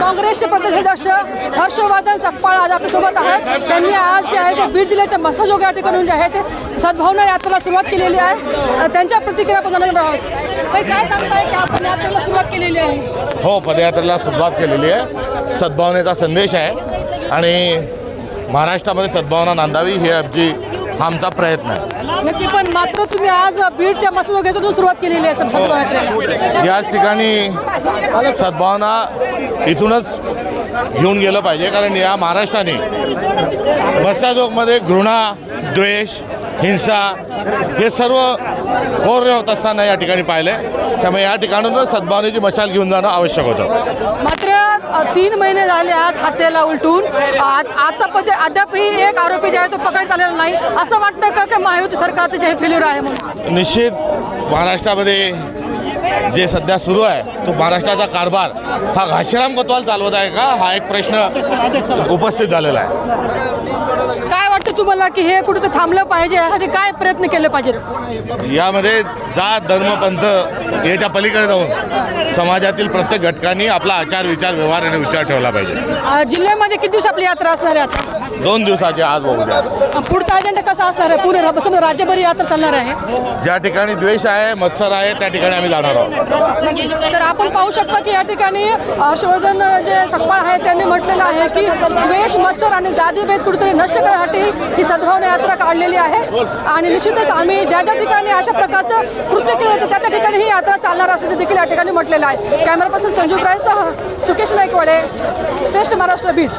काँग्रेसचे प्रदेशाध्यक्ष हर्षवर्धन सकपाळ आज आपल्यासोबत आहेत. त्यांनी आज जे आहे ते बीड जिल्ह्याच्या मसाजोग या ठिकाणून जे आहे ते सद्भावना यात्रेला सुरुवात केलेली आहे. आणि त्यांच्या प्रतिक्रिया आपण जाणून आहोत. काय सांगताय की आपण यात्रेला सुरुवात केलेली आहे? हो पदयात्रेला सुरुवात केलेली आहे. सद्भावनेचा संदेश आहे. आणि महाराष्ट्रामध्ये सद्भावना नांदावी ही आमची हा आमचा प्रयत्न आहे. नक्की पण मात्र तुम्ही आज बीडच्या मसजोग येथून सुरुवात केलेली आहे सद्भावना यात्रेला. याच ठिकाणी सद्भावना इथूनच घेऊन गेलं पाहिजे कारण या महाराष्ट्राने मत्स्याजोगमध्ये घृणा द्वेष हिंसा हे सर्व खोर होत असताना या ठिकाणी पाहिले त्यामुळे या ठिकाणूनच सद्भावनेची मशाल घेऊन जाणं आवश्यक होतं. मात्र तीन महिने झाले आज हत्येला उलटून. आतापर्यंत अद्यापही एक आरोपी जे आहे तो पकडण्यात आलेला नाही. असं वाटतं का की महायुती सरकारचं जे फेल्युअर आहे म्हणून? निश्चित महाराष्ट्रामध्ये जे सध्या सुरू आहे तो महाराष्ट्राचा कारभार हा घाशीराम कोतवाल चालवत आहे का? हा एक प्रश्न उपस्थित झालेला आहे. काय वाटतं तुम्हाला की हे कुठे थांबलं पाहिजे? यासाठी काय प्रयत्न केले पाहिजेत यामध्ये जात धर्म पंथ याच्या पलीकडे जाऊन समाजातील प्रत्येक घटकांनी आपला आचार विचार व्यवहार आणि विचार ठेवला पाहिजे. जिल्ह्यामध्ये किती दिवस आपली यात्रा असणार आहे आता? दोन दिवसाचे आज बघूया पुढचा अजेंडा कसा असणार आहे? पूर्ण बसून राज्यभर यात्रा चालणार आहे. ज्या ठिकाणी द्वेष आहे मत्सर आहे त्या ठिकाणी आम्ही जाणार आहोत. तर आपण पाहू शकता की या ठिकाणी हर्षवर्धन जे सकपाळ आहेत त्यांनी म्हटलेलं आहे की द्वेष मत्सर आणि जातीभेद कुठेतरी नष्ट करण्यासाठी ही सद्भावना यात्रा काढलेली आहे. आणि निश्चितच आम्ही ज्या ज्या ठिकाणी अशा प्रकारचं कृत्य केलं होतं त्या त्या ठिकाणी ही यात्रा चालणार असल्याचं देखील या ठिकाणी म्हटलेलं आहे. कॅमेरापर्सन संजीव रायसह सुकेश नाईकवाडे श्रेष्ठ महाराष्ट्र बीड.